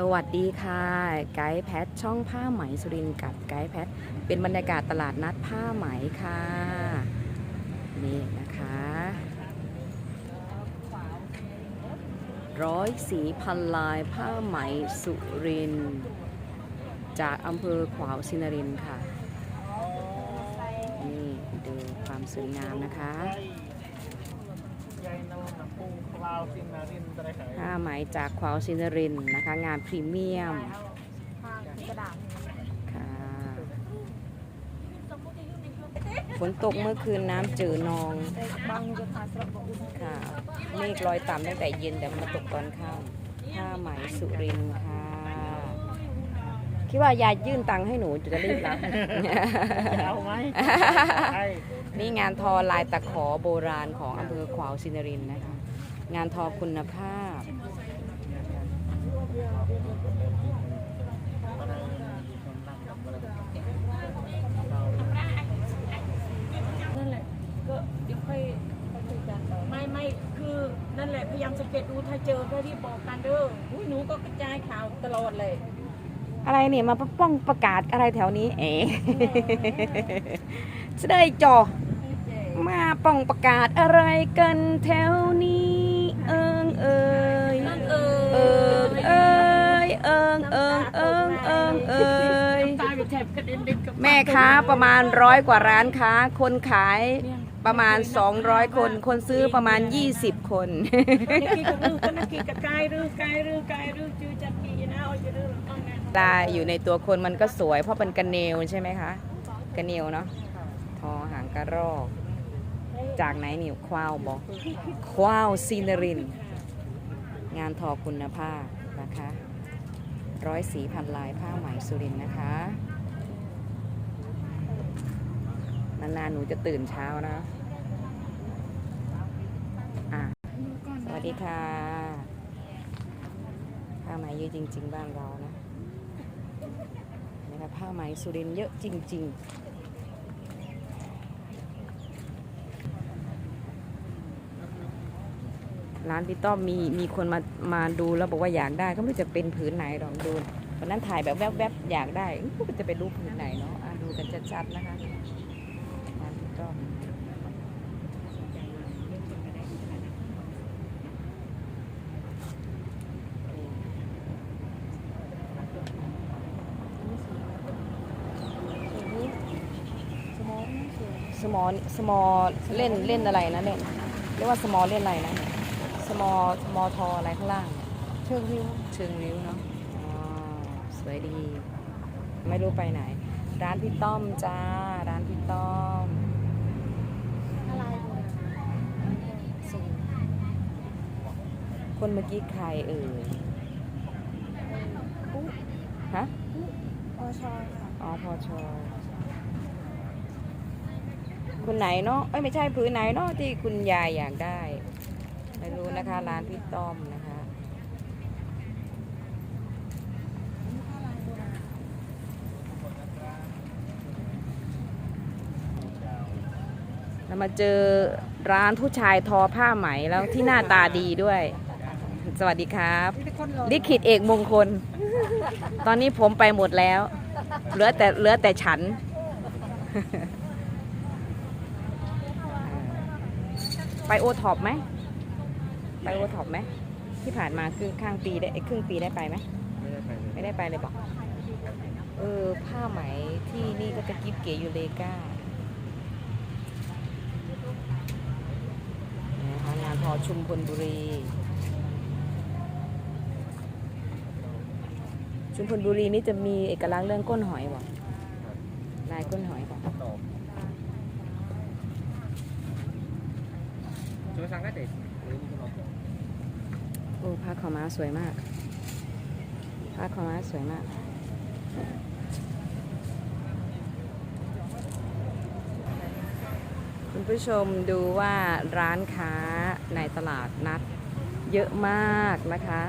สวัสดีค่ะ ไกด์แพทช่องผ้าไหมสุรินกับไกด์แพทเป็นบรรยากาศตลาดนัดผ้าไหมค่ะ นี่นะคะร้อยสีพันลายผ้าไหมสุริน จากอำเภอขวาวสินรินค่ะ นี่ดูความสวยงามนะคะ ผ้าไหมจากขวาวสินรินทร์นะคะ งานพรีเมียมกระดาษค่ะฝนตกเมื่อคืนน้ำจืดนองบางจะทาสระบุญค่ะเมฆลอยต่ำตั้งแต่เย็นแต่มาตกตอนค่ำผ้าไหมสุรินทร์ค่ะ คิดว่ายายยื่นตังค์ให้หนูจะรีบรับเอาไหมใช่นี่งานทอลายตะขอโบราณของอำเภอขวาวสินรินทร์นะคะ งานทอคุณภาพ นั่นแหละก็เดี๋ยวค่อยค่อยคุยกันไม่ไม่คือนั่นแหละพยายามสังเกตดูถ้าเจอก็รีบบอกกันเด้ออุ้ยหนูก็กระจายข่าวตลอดเลย อะไรเนี่ยมาป้องประกาศอะไรแถวนี้ เอ๋จะได้จอ มาป้องประกาศอะไรกันแถวนี้ เอิงเอ่ยนั่นเอเอิงเอ่ยเอิงเอิงเอิงเอิงเอ่ยตายไปแถบกระเด็นเด็กกับแม่ค้าประมาณร้อยกว่าร้านค้า คนขายประมาณ 200 คน คนซื้อประมาณ 20 คนนักกีกับรื้อก็นักกีกับกายรื้อกายรื้อกายรื้อจือจับกีนะเอาจะรื้อห ลังต้องงาอยู่ในตัวคนมันก็สวย เพราะเป็นกระเนวใช่ไหมคะกระเนวเนาะทอหางกระรอก จากไหนนิวควาวบอกควาวซีนริน งานทอคุณภาพนะคะร้อยสีพันลายผ้าไหมสุรินนะคะ นานๆหนูจะตื่นเช้านะอะสวัสดีค่ะผ้าไหมเยอะจริง ๆ บ้านเรานะ นะคะผ้าไหมสุรินเยอะจริง ๆ ร้านพี่ต้อมมีมีคนมามาดูแล้วบอกว่าอยากได้ ก็ไม่รู้จะเป็นผืนไหนลองดูวันนั้นถ่ายแบบแวบๆอยากได้อุ๊ยจะเป็นรูปผืนไหนเนาะะดูกันชัดๆนะคะร้านพี่ต้อม สมอสมอเล่นเล่นอะไรนะเล่นเรียกว่าสมอเล่นอะไรนะสมอสมอทออะไรข้างล่างเชิงริ้วเชิงริ้วเนาะอ๋อสวยดี ไม่รู้ไปไหน ร้านพี่ต้อมจ้า ร้านพี่ต้อมอะไรคนเมื่อกี้ใครเอ่ยฮะอชอค่ะอ๋อพอชอ คุณไหนเนาะเอ้ยไม่ใช่ผืนไหนเนาะที่คุณยายอยากได้ไม่รู้นะคะร้านพี่ต้อมนะคะ เรามาเจอร้านผู้ชายทอผ้าไหมแล้วที่หน้าตาดีด้วย สวัสดีครับลิขิตเอกมงคล ตอนนี้ผมไปหมดแล้ว เหลือแต่เหลือแต่ฉัน ไปโอท็อปไหมไปโอท็อปไหมที่ผ่านมาครึ่งข้างปีได้เอ้ยครึ่งปีได้ไปไหมไม่ได้ไปเลยไม่ได้ไปเลยบอกเออผ้าไหมที่นี่ก็จะกิฟเก๋อยู่เลก้านะคะงานทอชุมพลบุรี ชุมพลบุรีนี่จะมีเอกลักษณ์เรื่องก้นหอยบ่ลายก้นหอยบ่ตอบช่วยสั่งได้เด็ก หรือมีคนรอโอ้ผ้าขาวม้าสวยมากผ้าขาวม้าสวยมาก คุณผู้ชมดูว่าร้านค้าในตลาดนัดเยอะมากนะคะ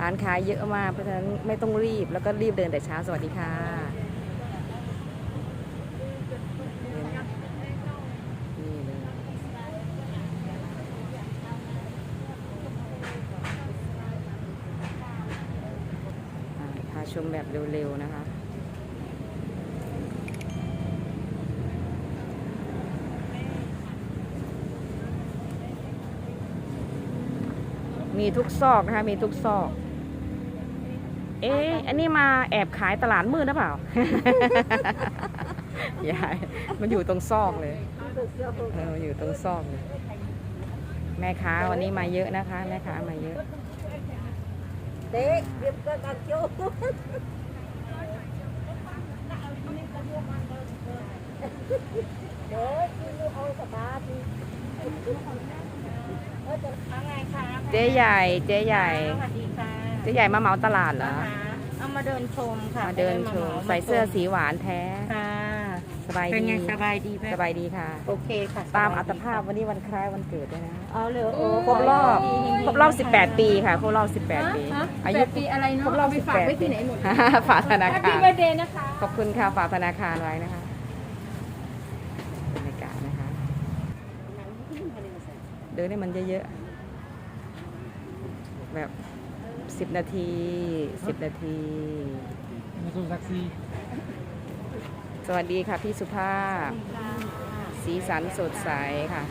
ร้านค้าเยอะมากเพราะฉะนั้นไม่ต้องรีบแล้วก็รีบเดินแต่เช้าสวัสดีค่ะนี่เลย ชมแบบเร็วๆนะคะมีทุกซอกนะคะ มีทุกซอก เอ๊ะ อันนี้มาแอบขายตลาดมืดหรือเปล่า ยาย มันอยู่ตรงซอกเลย เอออยู่ตรงซอกเลย แม่ค้าวันนี้มาเยอะนะคะ แม่ค้ามาเยอะ เด็กเรียบก็ตัดโยเด็กกินลูกเอาสบายดีเออจะทำไงคะเจ๊ใหญ่ เจ๊ใหญ่ สวัสดีค่ะเจ๊ใหญ่มาเหมาตลาดเหรอ เอามาเดินชมค่ะมาเดินชมใส่เสื้อสีหวานแท้ ค่ะ สบายเป็นดีไงสบายดีไหมสบายดีค่ะ โอเคค่ะตามสบยอัดีตภาพวันนี้วันคล้ายวันเกิดด้วยนะเอาเลยโอ้ครบรอบครบรอบ 18 ปีค่ะครบรอบ 18 ปี อายุปีอะไรครเนาะบรอบเาไปฝากไว้18ที่ไหนหมดฝากธนาแฮปคาปี้รเบอร์เดย์นะคะขอบคุณค่ะฝากธนาคารไว้นะคะบรรยากาศนะคะ เดินให้มันเยอะๆแบบ 10 นาที 10 นาทีมาสู่ซักซีส วัสดีค่ะพี่สุภาพ สีสันสดใสค่ะ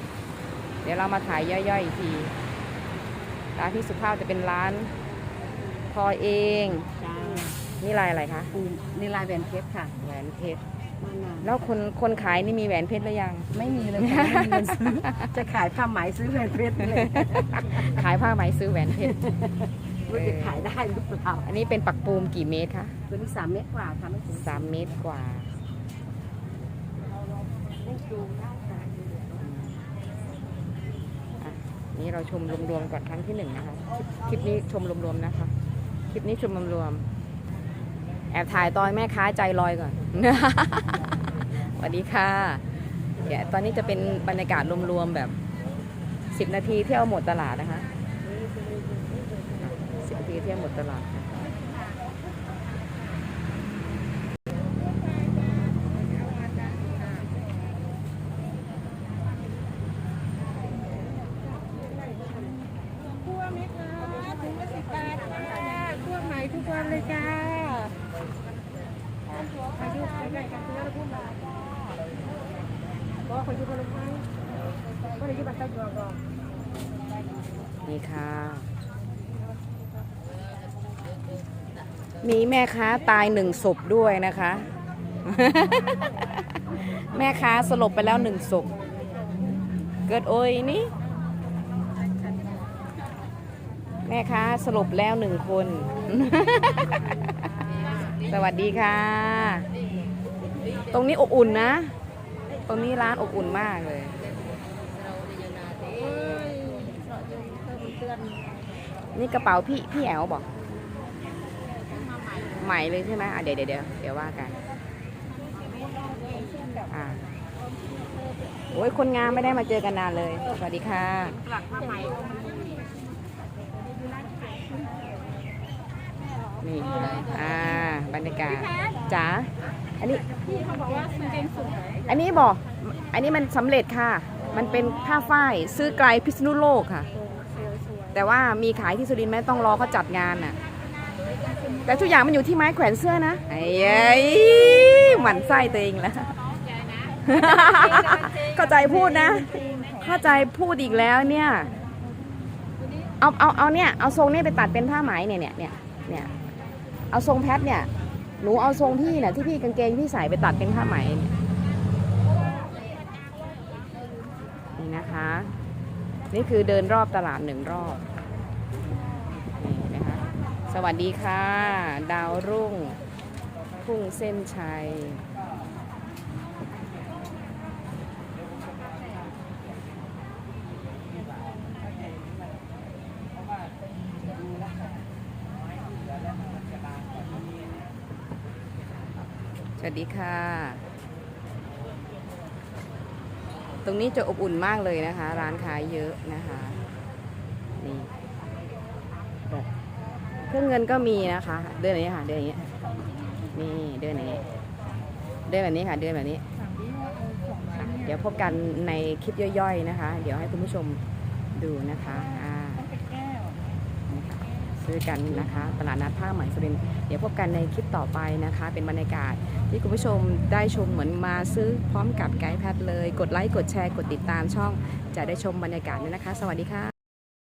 เดี๋ยวเรามาถ่ายย่อยๆอีกทีร้านพี่สุภาพจะเป็นร้านทอเอง นี่ลายอะไรคะนี่ลายแหวนเพชรค่ะ แหวนเพชรแล้วคนคนขายนี่มีแหวนเพชรหรือยัง ไม่มีเลยค่ะไม่มีเงินซื้อจะขายผ้าไหมซื้อแหวนเพชรเลยขายผ้าไหมซื้อแหวนเพชรว่าจะขายได้หรือเปล่าอันนี้เป็นปักปูมกี่เมตรคะตัวนี้สามเมตรกว่าค่ะไม่ถึงสามเมตรกว่า อะนี่เราชมรวมๆก่อนครั้งที่หนึ่งนะคะ คลิปนี้ชมรวมๆนะคะ คลิปนี้ชมรวมๆแอบถ่ายตอนแม่ค้าใจลอยก่อนสวัสดีค่ะเดี๋ยวตอนนี้จะเป็นบรรยากาศรวมๆแบบ10นาทีเที่ยวหมดตลาดนะคะสิบนาทีเที่ยวหมดตลาดค่ะ คั่วไหมคะถุงละสิบบาทค่ะคั่วใหม่ทุกวันเลยจ้าอายุใกล้ๆกันตัวละพุ่มบาทจ้าบอกคนอยู่คนละไม้ค นี่ค่ะ มีแม่ค้าตายหนึ่งศพด้วยนะคะ แม่ค้าสลบไปแล้วหนึ่งศพ เกิดโอยนี่ แม่ค้าสลบแล้วหนึ่งคน สวัสดีค่ะ ตรงนี้อบอุ่นนะ ตรงนี้ร้านอบอุ่นมากเลย นี่กระเป๋าพี่พี่แอลบอกใหม่เลยใช่ไหมอะเดี๋ยวเดี๋ยวเดี๋ยวว่ากันอ่าโอ้ยคนงานไม่ได้มาเจอกันนานเลย สวัสดีค่ะกลักผ้าไหมนี่อ่าบรรยากาศจ๋าอันนี้พี่เขาบอกว่าซื้อเกงสูงอันนี้บอก อันนี้มันสำเร็จค่ะ มันเป็นผ้าฝ้ายซื้อไกลพิษณุโลกค่ะ แต่ว่ามีขายที่สุรินทร์ไหมต้องรอเขาจัดงานน่ะ แต่ทุกอย่างมันอยู่ที่ไม้แขวนเสื้อนะไอ้เอ้ยหมั่นไส้ตัวเองแล้วเข้าใจพูดนะ เข้าใจพูดอีกแล้วเนี่ย เอาเอาเอาเนี่ยเอาทรงนี่ไปตัดเป็นผ้าไหมเนี่ยเนี่ยเนี่ยเนี่ยเอาทรงแพทเนี่ย หนูเอาทรงพี่เนี่ยที่พี่กางเกงพี่ใส่ไปตัดเป็นผ้าไหมเนี่ยนี่นะคะ นี่คือเดินรอบตลาดหนึ่งรอบนี่นะคะสวัสดีค่ะ ดาวรุ่งพุ่งเส้นชัยสวัสดีค่ะ ต รงนี้จะอบอุ่นมากเลยนะคะ ร้านค้าเยอะนะคะนี่แบบเครื่องเงินก็มีนะคะ เดินอย่างนี้ค่ะ เดินอย่างนี้นี่เดินอย่างนี้ เดินแบบนี้ค่ะ เดินแบบนี้ค่ะเดี๋ยวพบกันในคลิปย่อยๆนะคะ เดี๋ยวให้คุณผู้ชมดูนะคะ ซื้อกันนะคะ ตลาดนัดผ้าไหมสุรินทร์เดี๋ยวพบกันในคลิปต่อไปนะคะ เป็นบรรยากาศที่คุณผู้ชมได้ชมเหมือนมาซื้อพร้อมกับไกด์แพทเลย กดไลค์กดแชร์กดติดตามช่อง จะได้ชมบรรยากาศนี้นะคะ สวัสดีค่ะ